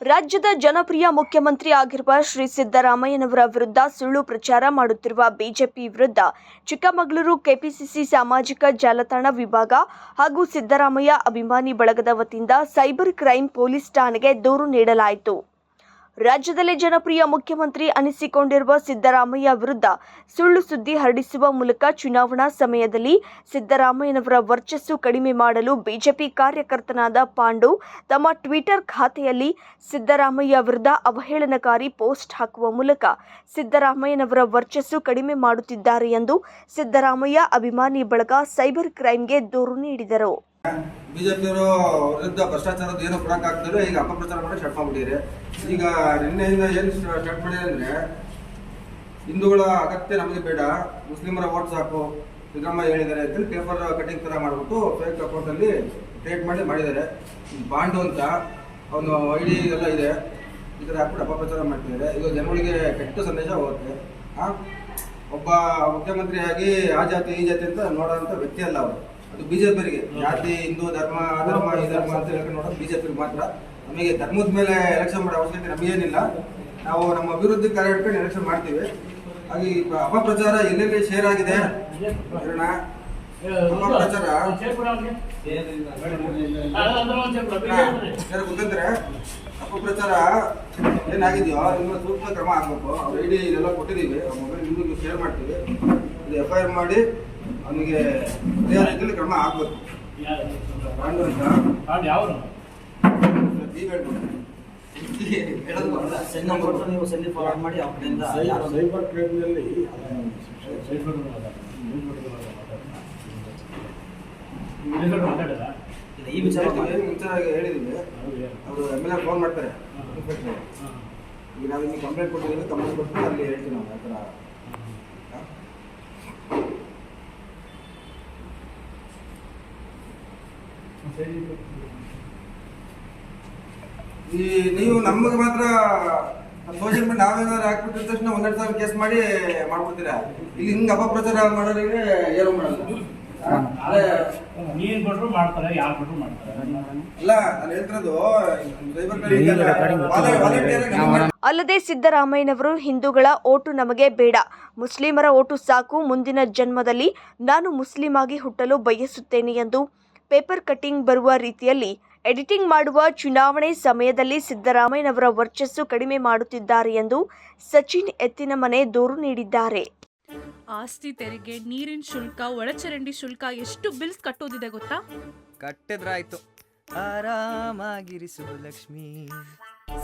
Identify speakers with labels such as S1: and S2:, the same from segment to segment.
S1: ರಾಜ್ಯದ ಜನಪ್ರಿಯ ಮುಖ್ಯಮಂತ್ರಿ ಆಗಿರುವ ಶ್ರೀ ಸಿದ್ದರಾಮಯ್ಯನವರ ವಿರುದ್ಧ ಸುಳ್ಳು ಪ್ರಚಾರ ಮಾಡುತ್ತಿರುವ ಬಿಜೆಪಿ ವಿರುದ್ಧ ಚಿಕ್ಕಮಗಳೂರು ಕೆಪಿಸಿಸಿ ಸಾಮಾಜಿಕ ಜಾಲತಾಣ ವಿಭಾಗ ಹಾಗೂ ಸಿದ್ದರಾಮಯ್ಯ ಅಭಿಮಾನಿ ಬಳಗದ ವತಿಯಿಂದ ಸೈಬರ್ ಕ್ರೈಂ ಪೊಲೀಸ್ ಠಾಣೆಗೆ ದೂರು ನೀಡಲಾಯಿತು. ರಾಜ್ಯದಲ್ಲಿ ಜನಪ್ರಿಯ ಮುಖ್ಯಮಂತ್ರಿ ಅನಿಸಿಕೊಂಡಿರುವ ಸಿದ್ದರಾಮಯ್ಯ ವಿರುದ್ಧ ಸುಳ್ಳು ಸುದ್ದಿ ಹರಡಿಸುವ ಮೂಲಕ ಚುನಾವಣಾ ಸಮಯದಲ್ಲಿ ಸಿದ್ದರಾಮಯ್ಯನವರ ವರ್ಚಸ್ಸು ಕಡಿಮೆ ಮಾಡಲು ಬಿಜೆಪಿ ಕಾರ್ಯಕರ್ತನಾದ ಪಾಂಡು ತಮ್ಮ ಟ್ವಿಟರ್ ಖಾತೆಯಲ್ಲಿ ಸಿದ್ದರಾಮಯ್ಯ ವಿರುದ್ಧ ಅವಹೇಳನಕಾರಿ ಪೋಸ್ಟ್ ಹಾಕುವ ಮೂಲಕ ಸಿದ್ದರಾಮಯ್ಯನವರ ವರ್ಚಸ್ಸು ಕಡಿಮೆ ಮಾಡುತ್ತಿದ್ದಾರೆ ಎಂದು ಸಿದ್ದರಾಮಯ್ಯ ಅಭಿಮಾನಿ ಬಳಗ ಸೈಬರ್ ಕ್ರೈಂಗೆ ದೂರು ನೀಡಿದರು.
S2: ಬಿಜೆಪಿಯವರು ವಿರುದ್ಧ ಭ್ರಷ್ಟಾಚಾರದ ಏನು ಕೊಡೋಕ್ಕಾಗ್ತಿಲ್ಲ ಈಗ ಅಪಪ್ರಚಾರ ಮಾಡಿ ಸ್ಟಾರ್ಟ್ ಮಾಡ್ಬಿಟ್ಟಿದ್ದಾರೆ. ಈಗ ನಿನ್ನೆಯಿಂದ ಏನು ಸ್ಟಾರ್ಟ್ ಮಾಡಿದೆ ಅಂದರೆ, ಹಿಂದೂಗಳ ಅಗತ್ಯ ನಮಗೆ ಬೇಡ, ಮುಸ್ಲಿಮರ ಓಟ್ ಸಾಕು, ಸಿದ್ದರಾಮಯ್ಯ ಹೇಳಿದ್ದಾರೆ ಅಂತೇಳಿ ಪೇಪರ್ ಕಟಿಂಗ್ ತರ ಮಾಡ್ಬಿಟ್ಟು ಫೇಕ್ ಅಕೌಂಟಲ್ಲಿ ಟ್ರೇಟ್ ಮಾಡಿ ಮಾಡಿದ್ದಾರೆ. ಬಾಂಡು ಅಂತ, ಅವನು ಐ ಡಿ ಎಲ್ಲ ಇದೆ, ಈ ಥರ ಹಾಕ್ಬಿಟ್ಟು ಅಪಪ್ರಚಾರ ಮಾಡ್ತಿದ್ದಾರೆ. ಇದು ಜನಗಳಿಗೆ ಕೆಟ್ಟ ಸಂದೇಶ ಹೋಗುತ್ತೆ. ಒಬ್ಬ ಮುಖ್ಯಮಂತ್ರಿಯಾಗಿ ಆ ಜಾತಿ, ಈ ಜಾತಿ ಅಂತ ನೋಡೋಂಥ ವ್ಯಕ್ತಿ ಅಲ್ಲ ಅವರು. ಬಿಜೆಪಿಯವರಿಗೆ. ಜಾತಿ, ಹಿಂದೂ, ಧರ್ಮ ಅಧರ್ಮ ಧರ್ಮ ಈ ಧರ್ಮ ಅಂತ ಹೇಳ್ಕೊಂಡು ನೋಡೋದು ಬಿಜೆಪಿ ಮಾತ್ರ. ನಮಗೆ ಧರ್ಮದ ಮೇಲೆ ಎಲೆಕ್ಷನ್ ಮಾಡೋ ಅವಶ್ಯಕತೆ ನಮಗೇನಿಲ್ಲ ನಾವು ನಮ್ಮ ಅಭಿವೃದ್ಧಿ ಕಾರ್ಯ ಇಟ್ಕೊಂಡು ಎಲೆಕ್ಷನ್ ಮಾಡ್ತೀವಿ. ಹಾಗೆ ಅಪಪ್ರಚಾರ ಎಲ್ಲೆಲ್ಲಿ ಶೇರ್ ಆಗಿದೆ? ಅಪಪ್ರಚಾರ ಗೊತ್ತಂದ್ರೆ ಅಪಪ್ರಚಾರ ಏನಾಗಿದೆಯೋ, ನಿಮ್ಮ ಸೂಕ್ತ ಕ್ರಮ ಆಗಬೇಕು. ಅವ್ರ ಐ ಡಿ ಇದೆಲ್ಲ ಕೊಟ್ಟಿದ್ದೀವಿ ಮೊಬೈಲ್ ನಿಮಗೆ ಶೇರ್ ಮಾಡ್ತೀವಿ. ಇದು ಎಫ್ ಐ ಮಾಡಿ ಅವನಿಗೆ ರೀತಿಯಲ್ಲಿ ಕ್ರಮ ಆಗ್ಬೇಕು ಪಾಂಡು ಅಂತ
S3: ನಂಬರ್ ಕೊಟ್ಟು ನೀವು ಸೆಲ್ಲಿ ಫಾರ್ವರ್ಡ್ ಮಾಡಿ. ಅವ್ರ ಕಡೆಯಿಂದ ಯಾರು
S4: ಸೈಬರ್ ಕ್ರೈಮ್ನಲ್ಲಿ
S3: ಇಲ್ಲ, ಈ ವಿಚಾರ
S2: ಹೇಳಿದ್ವಿ ಅವರು ಎಂ ಎಲ್ ಎ ಫೋನ್ ಮಾಡ್ತಾರೆ ಈಗ ನಾವು ಇಲ್ಲಿ ಕಂಪ್ಲೇಂಟ್ ಕೊಟ್ಟಿದ್ದೀವಿ ಕಂಪ್ಲೇಂಟ್ ಕೊಟ್ಟು ಅಲ್ಲಿ ಹೇಳ್ತೀವಿ ನಾವು ಆ ಥರ. ಈ ನೀವು ನಮಗೆ ಮಾತ್ರ ಸೋಷಿಯಲ್ ಮೀಡಿಯಾ ನಾವೇನಾದ್ರು ಹಾಕ್ಬಿಟ್ಟಿದ ತಕ್ಷಣ ಒಂದೆರಡು ಸಾವಿರ ಕೇಸ್ ಮಾಡಿ ಮಾಡ್ಬಿಡ್ತೀರಾ? ಇಲ್ಲಿ ಹಿಂಗೆ ಅಪಪ್ರಚಾರ ಮಾಡೋರಿಗೆ ಏನು ಮಾಡಲ್ಲ.
S4: ನೀನ್ ಕೊಟ್ರು ಮಾಡ್ತಾರೆ ಯಾರು ಕೊಟ್ರು ಮಾಡ್ತಾರೆ?
S2: ಅಲ್ಲ ನಾನು ಹೇಳ್ತಿರೋದು ಸೈಬರ್ ವಾಲಂಟಿಯರ್
S1: ಅಲ್ಲದೆ ಸಿದ್ದರಾಮಯ್ಯನವರು ಹಿಂದೂಗಳ ಓಟು ನಮಗೆ ಬೇಡ. ಮುಸ್ಲಿಮರ ಓಟು ಸಾಕು ಮುಂದಿನ ಜನ್ಮದಲ್ಲಿ ನಾನು ಮುಸ್ಲಿಂ ಆಗಿ ಹುಟ್ಟಲು ಬಯಸುತ್ತೇನೆ ಎಂದು ಪೇಪರ್ ಕಟಿಂಗ್ ಬರುವ ರೀತಿಯಲ್ಲಿ ಎಡಿಟಿಂಗ್ ಮಾಡುವ ಚುನಾವಣೆ ಸಮಯದಲ್ಲಿ ಸಿದ್ದರಾಮಯ್ಯನವರ ವರ್ಚಸ್ಸು ಕಡಿಮೆ ಮಾಡುತ್ತಿದ್ದಾರೆ ಎಂದು ಸಚಿನ್ ಎತ್ತಿನಮನೆ ದೂರು ನೀಡಿದ್ದಾರೆ.
S5: ಆಸ್ತಿ ತೆರಿಗೆ ನೀರಿನ ಶುಲ್ಕ ಒಳಚರಂಡಿ ಶುಲ್ಕ ಎಷ್ಟು ಬಿಲ್ಸ್ ಕಟ್ಟೋದಿದೆ ಗೊತ್ತಾ?
S6: ಕಟ್ಟಿದ್ರಾಯ್ತು. ಆರಾಮಾಗಿರಿಸು ಲಕ್ಷ್ಮಿ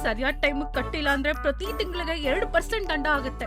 S5: ಸರಿಯಾದ ಟೈಮಿಗೆ ಕಟ್ಟಿಲ್ಲ ಅಂದ್ರೆ ಪ್ರತಿ ತಿಂಗಳಿಗೆ ಎರಡು ಪರ್ಸೆಂಟ್ ದಂಡ ಆಗುತ್ತೆ.